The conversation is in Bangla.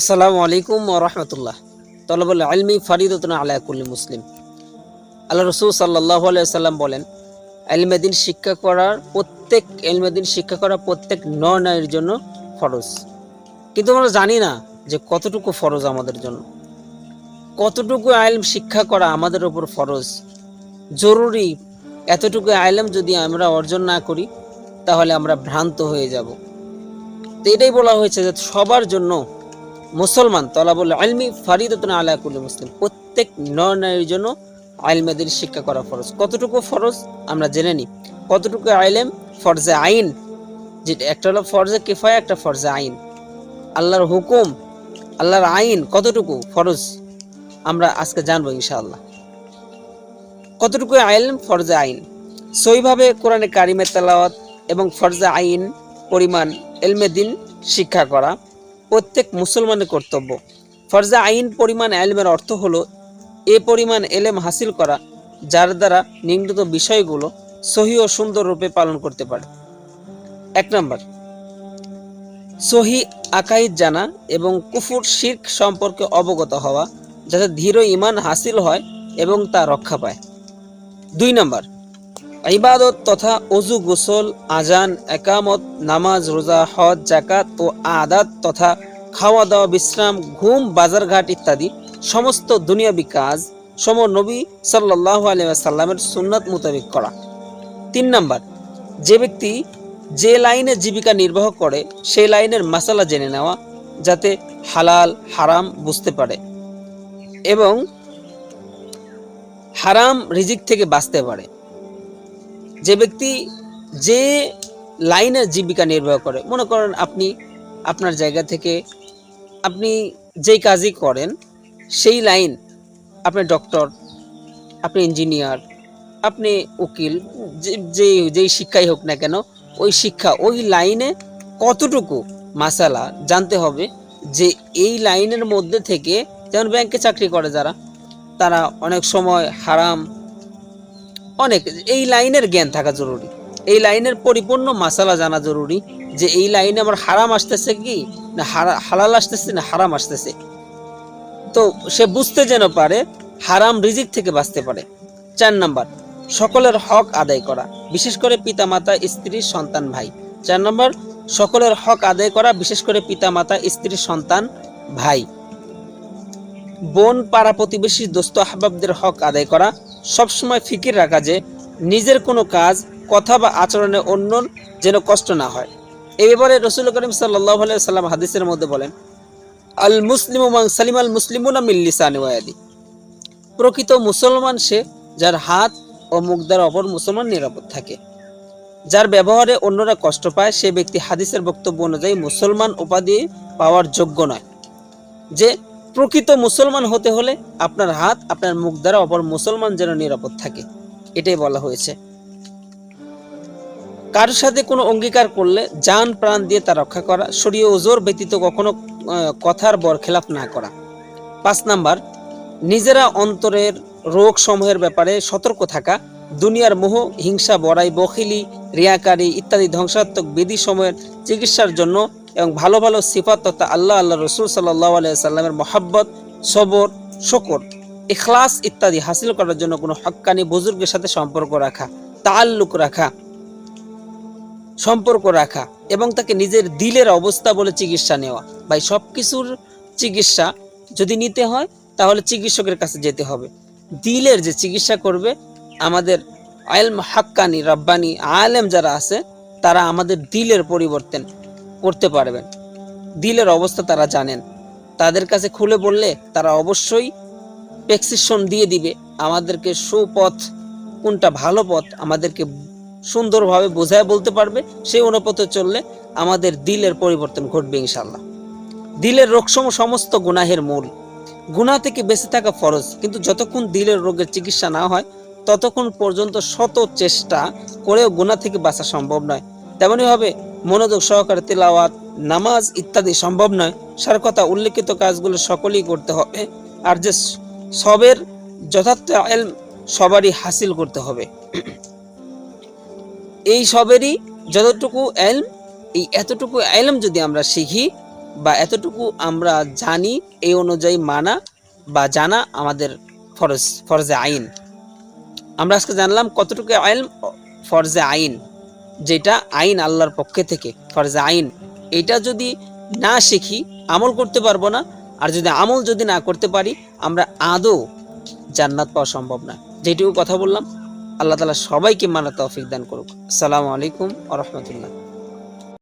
আসসালামু আলাইকুম রহমতুল্লাহ। তলবুল আলমি ফরিদতুন আলা কুল্লি মুসলিম। আল্লাহ রসুল সাল্লাহ সাল্লাম বলেন এলমেদিন শিক্ষা করার প্রত্যেক এলমেদিন শিক্ষা করা প্রত্যেক নর জন্য ফরজ। কিন্তু আমরা জানি না যে কতটুকু ফরজ আমাদের জন্য। কতটুকু আইলম শিক্ষা করা আমাদের ওপর ফরজ? জরুরি এতটুকু আইলম যদি আমরা অর্জন না করি, তাহলে আমরা ভ্রান্ত হয়ে যাব। তো এটাই বলা হয়েছে যে সবার জন্য মুসলমান, তলাবুল আলমি ফারিদতুন আলা কুল্লি মুসলিম। প্রত্যেক নর জন্য আইলমেদের শিক্ষা করা ফরজ। কতটুকু ফরজ আমরা জেনে নিই। কতটুকু আইলেম ফরজে আইন। যেটা একটা হলো ফরজে কিফায়া, একটা ফরজে আইন। আল্লাহর হুকুম, আল্লাহর আইন কতটুকু ফরজ? আমরা আজকে জানব ইনশাআল্লাহ। কতটুকু আইলেম ফরজে আইন। সইভাবে কোরআনে কারিমের তেলাওয়াত এবং ফরজে আইন পরিমাণ এলমে দিন শিক্ষা করা। প্রত্যেক মুসলমানের কর্তব্য। ফরজা আইন পরিমাণ এলমের অর্থ হলো, এ পরিমাণ এলেম হাসিল করা, যার দ্বারা নিম্নত বিষয়গুলো সহি ও সুন্দর রূপে পালন করতে পারে। এক নম্বর, সহি আকাইদ জানা এবং কুফুর শির্ক সম্পর্কে অবগত হওয়া, যাতে ধীর ইমান হাসিল হয় এবং তা রক্ষা পায়। দুই নম্বর ইবাদত তথা অজু, গোসল, আজান, একামত, নামাজ, রোজা, হজ জাকাত ও আদাত তথা খাওয়া দাওয়া বিশ্রাম, ঘুম, বাজারঘাট ইত্যাদি সমস্ত দুনিয়াবি কাজ সম নবী সাল্লাহ আলিয়াল্লামের সুন্নত মোতাবেক করা। তিন নম্বর, যে ব্যক্তি যে লাইনে জীবিকা নির্বাহ করে সেই লাইনের মাসালা জেনে নেওয়া যাতে হালাল, হারাম বুঝতে পারে এবং হারাম রিজিক থেকে বাঁচতে পারে। যে ব্যক্তি যে লাইনে জীবিকা নির্বাহ করে, মনে করেন আপনি আপনার জায়গা থেকে আপনি যেই কাজই করেন, সেই লাইন আপনি ডক্টর, আপনি ইঞ্জিনিয়ার, আপনি উকিল, যে- যেই শিক্ষাই হোক না কেন, ওই শিক্ষা, ওই লাইনে কতটুকু মাসালা জানতে হবে যে এই লাইনের মধ্যে থেকে যেমন ব্যাংকে চাকরি করে যারা, তারা অনেক সময় হারাম অনেক, এই লাইনের জ্ঞান থাকা জরুরি। এই লাইনের পরিপূর্ণ মাসালা জানা জরুরি যে এই লাইনে আমার হারাম আসতেছে কি, না হারা- হালাল আসতেছে, না হারাম আসতেছে। তো সে বুঝতে যেন পারে, হারাম রিজিক থেকে বাঁচতে পারে। চার নাম্বার, সকলের হক আদায় করা। বিশেষ করে পিতামাতা, স্ত্রী, সন্তান, ভাই। চার নম্বর, সকলের হক আদায় করা, বিশেষ করে পিতামাতা, স্ত্রী, সন্তান, ভাই। বোন, পাড়া প্রতিবেশী, দোস্ত, আহবাবদের হক আদায় করা সবসময় ফিকির রাখা যে নিজের কোনো কাজ, কথা বা আচরণে অন্য যেন কষ্ট না হয়। এই ব্যাপারে রসুল করিম সাল্লাহ সাল্লাম হাদিসের মধ্যে বলেন আল মুসলিম সালিম আল মুসলিমুনা মিল্লিসানি প্রকৃত মুসলমান সে যার হাত ও মুখ দ্বারা অপর মুসলমান নিরাপদ থাকে। যার ব্যবহারে অন্যরা কষ্ট পায়, সে ব্যক্তি হাদিসের বক্তব্য অনুযায়ী মুসলমান উপাধি পাওয়ার যোগ্য নয়। যে প্রকৃত মুসলমান হতে হলে আপনার হাত, আপনার মুখ দ্বারা অপর মুসলমান যেন নিরাপদ থাকে। এটাই বলা হয়েছে। কারোর সাথে কোনো অঙ্গীকার করলে যান প্রাণ দিয়ে তা রক্ষা করা, শরীয় ওজোর ব্যতীত কখনো কথার বরখেলাপ না করা। পাঁচ নাম্বার, নিজেরা অন্তরের রোগ সমূহের ব্যাপারে সতর্ক থাকা, দুনিয়ার মোহ, হিংসা, বড়াই, বখিলি, রিয়াকারী ইত্যাদি ধ্বংসাত্মক বিধি সময়ের চিকিৎসার জন্য এবং ভালো ভালো সিফাত তথা আল্লাহ আল্লাহ রসুল সাল্লাহ সাল্লামের মহাব্বত, সবর, শকর এখলাস ইত্যাদি হাসিল করার জন্য কোনো হক্কানি বুজুর্গের সাথে সম্পর্ক রাখা তাল্লুক রাখা, সম্পর্ক রাখা এবং তাকে নিজের দিলের অবস্থা বলে চিকিৎসা নেওয়া। ভাই সব কিছুর চিকিৎসা যদি নিতে হয়, তাহলে চিকিৎসকের কাছে যেতে হবে। দিলের যে চিকিৎসা করবে, আমাদের আলম হাক্কানি, রব্বানি আলেম যারা আছে, তারা আমাদের দিলের পরিবর্তন করতে পারবেন। দিলের অবস্থা তারা জানেন। তাদের কাছে খুলে বললে তারা অবশ্যই প্রেসক্রিপশন দিয়ে দিবে। আমাদেরকে সুপথ, কোনটা ভালো পথ আমাদেরকে সুন্দরভাবে বোঝায় বলতে পারবে। সেই অনুপথে চললে আমাদের দিলের পরিবর্তন ঘটবে ইনশাল্লাহ দিলের রোগসম সমস্ত গুনাহের মূল। গুনাহ থেকে বেঁচে থাকা ফরজ। কিন্তু যতক্ষণ দিলের রোগের চিকিৎসা না হয়, ততক্ষণ পর্যন্ত শত চেষ্টা করেও গুনাহ থেকে বাঁচা সম্ভব নয়। তেমনইভাবে মনোযোগ সহকারে তেলাওয়াত, নামাজ ইত্যাদি সম্ভব নয়। সার কথা, উল্লেখিত কাজগুলো সকলেই করতে হবে। আর যে সবের যথার্থ এলম সবারই হাসিল করতে হবে। এই সবেরই যতটুকু এলম এই এতটুকু এলম যদি আমরা শিখি বা এতটুকু আমরা জানি, এই অনুযায়ী মানা বা জানা আমাদের ফরজ, ফরজে আইন। আমরা আজকে জানলাম কতটুকু আইন ফরজে আইন। যেটা আইন আল্লাহর পক্ষে থেকে, ফরজে আইন। এটা যদি না শিখি, আমল করতে পারব না, আর যদি আমল যদি না করতে পারি, আমরা আদৌ জান্নাত পাওয়া সম্ভব না। যেটুকু কথা বললাম, আল্লাহ তালা সবাইকে মানা তৌফিক দান করুক। আসসালামু আলাইকুম আ রহমতুল্লাহ।